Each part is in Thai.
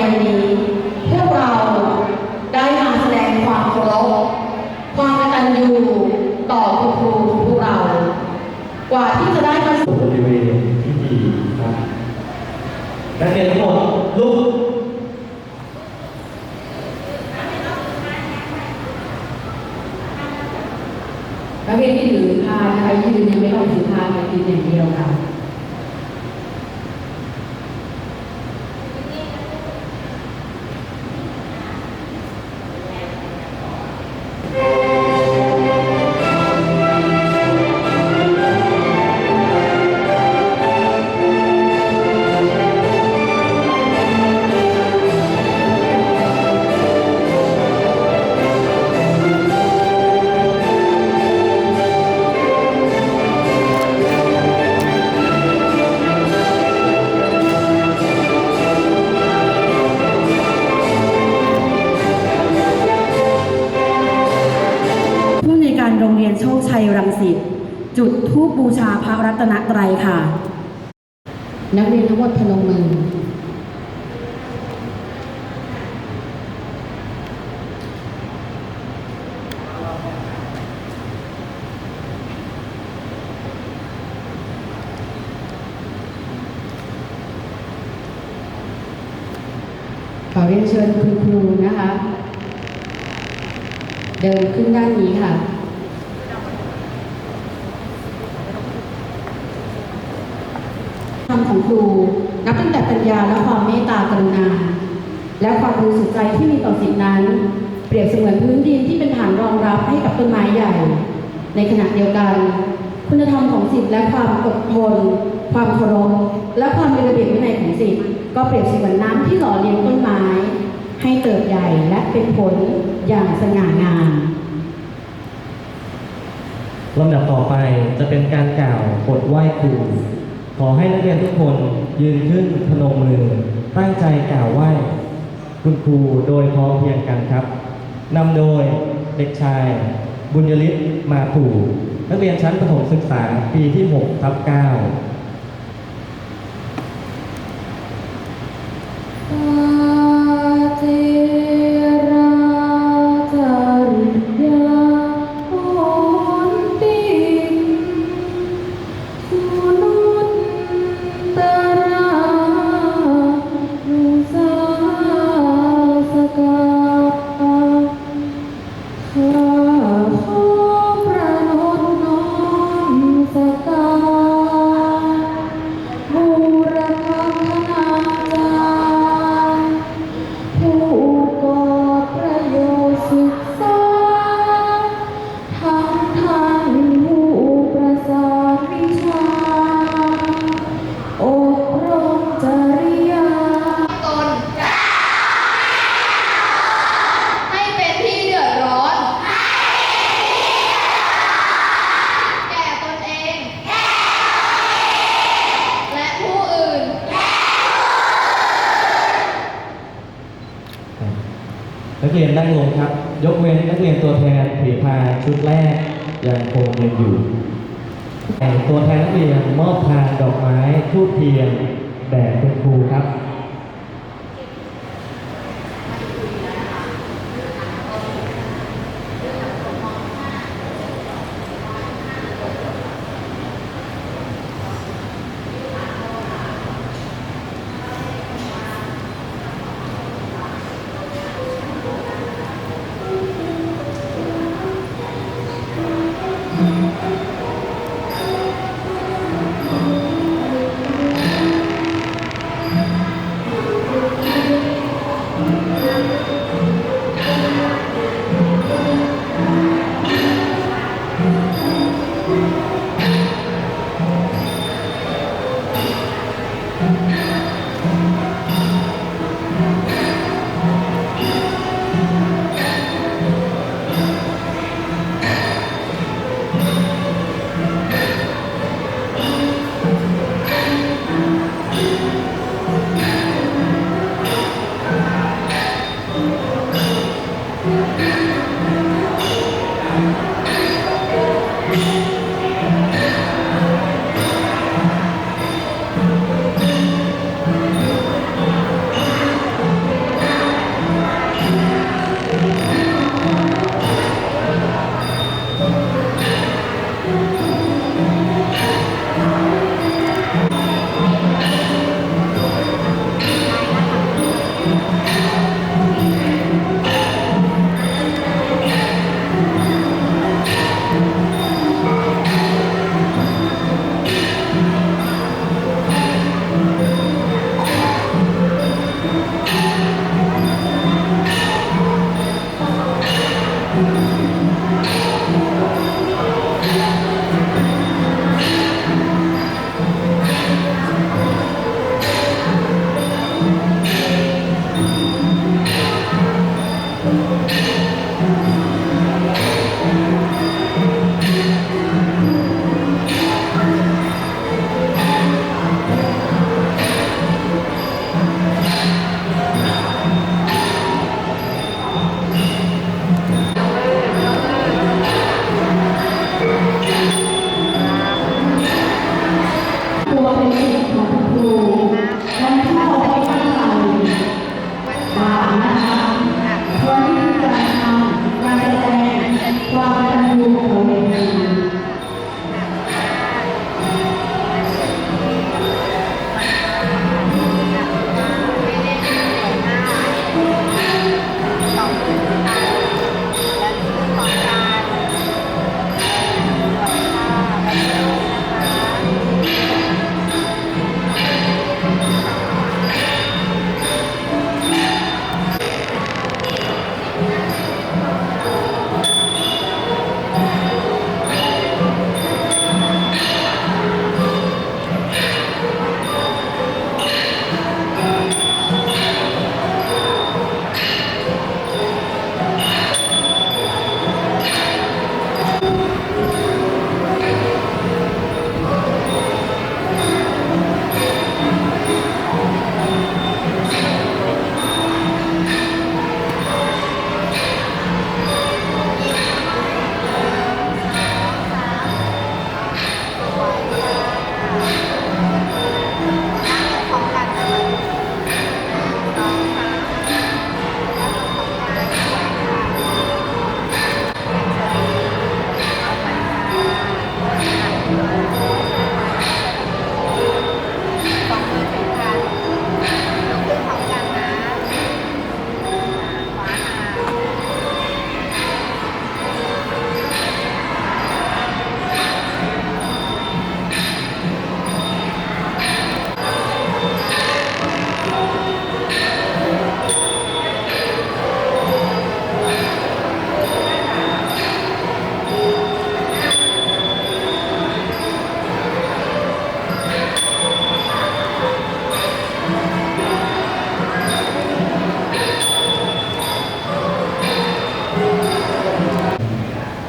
วันนี้พวกเราได้มาแสดงความเคารพความกตัญญูต่อคุณครูของพวกเรา กว่าที่จะได้มาสู่บริเวณที่ดีครับนักเรียนทั้งหมดลุกนักเรียนที่ถือพานนะคะยืนยังไม่ต้องถือพานค่ยืนอย่างเดียวค่ะ ชาพระรัตนตรัยค่ะ นักเรียนทั้งหมดพนมมือขอเรียนเชิญคุณครูนะคะ เดินขึ้นด้านนี้ค่ะ ของครู นับตั้งแต่ปัญญาและความเมตตากรุณา และความบริสุทธิ์ใจที่มีต่อสิ่งนั้น เปรียบเสมือนพื้นดินที่เป็นฐานรองรับให้กับต้นไม้ใหญ่ ในขณะเดียวกัน คุณธรรมของศิษย์และความอดทนความเคารพและความมีระเบียบวินัยของศิษย์ก็เปรียบเสมือนน้ำที่หล่อเลี้ยงต้นไม้ ให้เติบใหญ่และเป็นผลอย่างสง่างามลำดับต่อไปจะเป็นการกล่าวบทไหว้ครู ขอให้นักเรียนทุกคนยืนขึ้นพนมมือ ตั้งใจกล่าวไหว้คุณครูโดยพร้อมเพียงกันครับนำโดยเด็กชาย บุญยฤทธิ์มาถูนักเรียนชั้นประถมศึกษาปีที่6ทับ9ป นักเรียนนั่งลงครับ ยกเว้นนักเรียนตัวแทนผีพายชุดแรกยังคงยืนอยู่ตัวแทนนักเรียนมอบทานดอกไม้ทูบเทียนแด่คุณครูครับ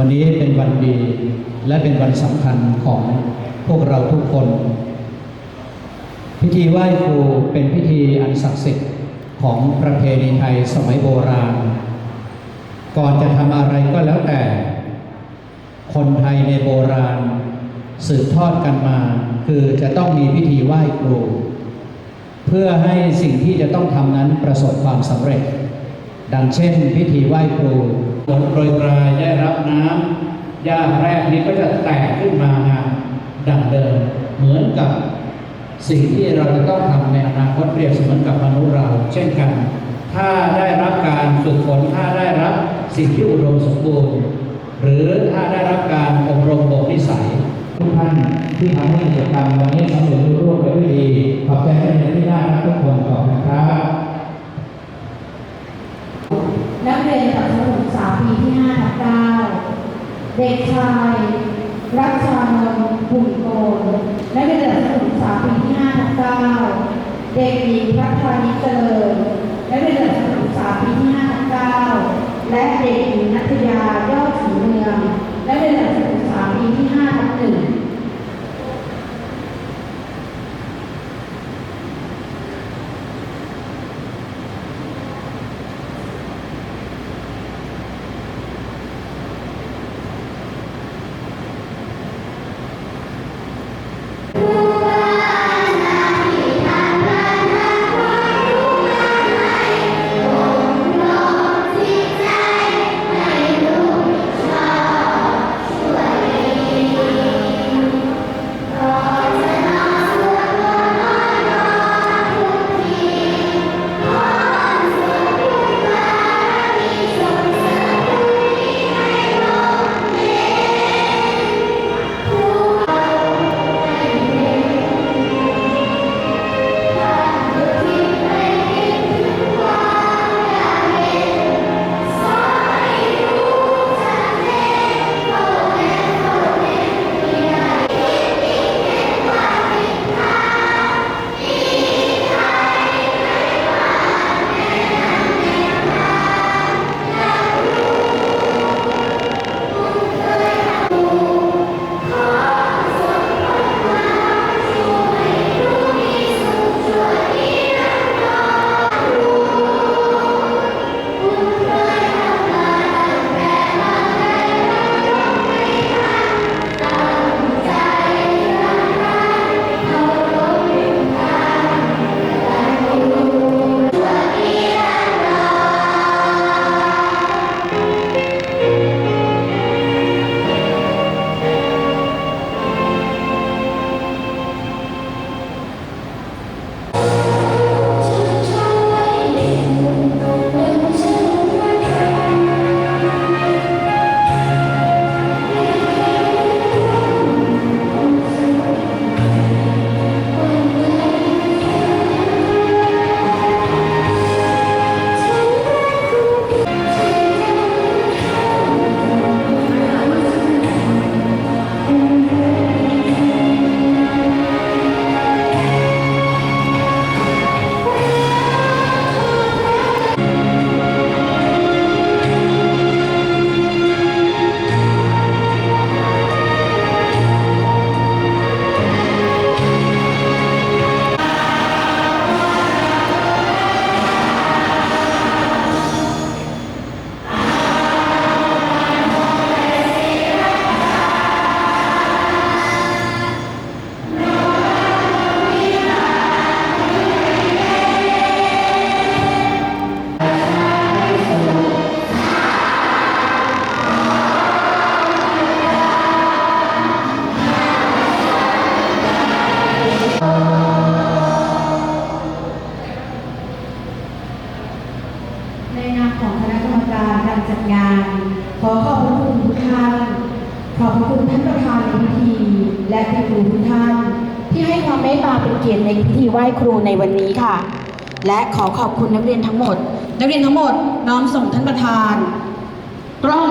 วันนี้เป็นวันดีและเป็นวันสำคัญของพวกเราทุกคน พิธีไหว้ครูเป็นพิธีอันศักดิ์สิทธิ์ของประเพณีไทยสมัยโบราณ ก่อนจะทำอะไรก็แล้วแต่ คนไทยในโบราณ สืบทอดกันมา คือจะต้องมีพิธีไหว้ครู เพื่อให้สิ่งที่จะต้องทำนั้นประสบความสำเร็จดังเช่น พิธีไหว้ครู ฝนโปรยปลายได้รับน้ำหญ้าแรกนี้ก็จะแตกขึ้นมางามดังเดิมเหมือนกับสิ่งที่เราจะต้องทำในอนาคตเปรียบเสมือนกับมนุษย์เรา เช่นกัน ถ้าได้รับการฝึกฝนถ้าได้รับสิ่งที่อุดมสมบูรณ์ หรือถ้าได้รับการอบรมบ่มนิสัยทุกท่านที่ทำให้กิจกรรมวันนี้สำเร็จรุ่งเร่วงไปด้วยดีขอบใจนักเรียนที่น่ารักทุกคนขอบคุณครับ นักเรียนจากชั้นศึกษาปีที่5ทับ9เด็กชาย รัชชานนท์หุ่นโกนนักเรียนจากชั้นศึกษาปีที่5ทับ9เด็กหญิงพัฒนิจร ขอขอบพระคุณทุกท่าน ขอบพระคุณท่านประธานในพิธีและคุณครูทุกท่าน ที่ให้ความเมตตาเป็นเกียรติในพิธีไหว้ครูในวันนี้ค่ะ และขอขอบคุณนักเรียนทั้งหมด นักเรียนทั้งหมดน้อมส่งท่านประธานกล้อง